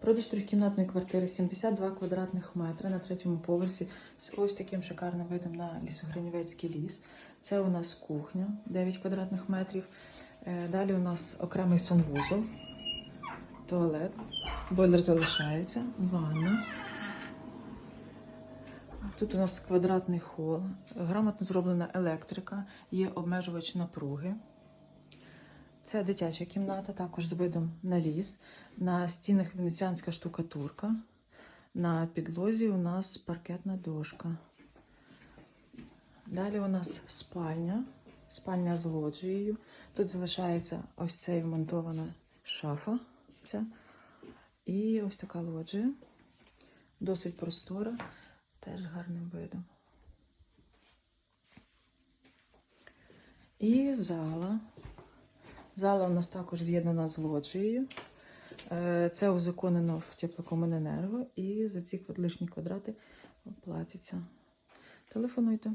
Продаж трьохкімнатної квартири 72 квадратних метри на третьому поверсі з ось таким шикарним видом на лісогранівецький ліс. Це у нас кухня 9 квадратних метрів. Е, Далі у нас окремий санвузол, туалет, бойлер залишається, ванна. Тут у нас квадратний хол, грамотно зроблена електрика, є обмежувач напруги. Це дитяча кімната, також з видом на ліс. На стінах венеціанська штукатурка. На підлозі у нас паркетна дошка. Далі у нас спальня, спальня з лоджією. Тут залишається ось цей вмонтована шафа. Ця. І ось така лоджія. Досить простора, теж гарним видом. І зала. Зала у нас також з'єднана з лоджією. Е, Це узаконено в теплокомуненерго і за ці лишні квадрати платяться. Телефонуйте.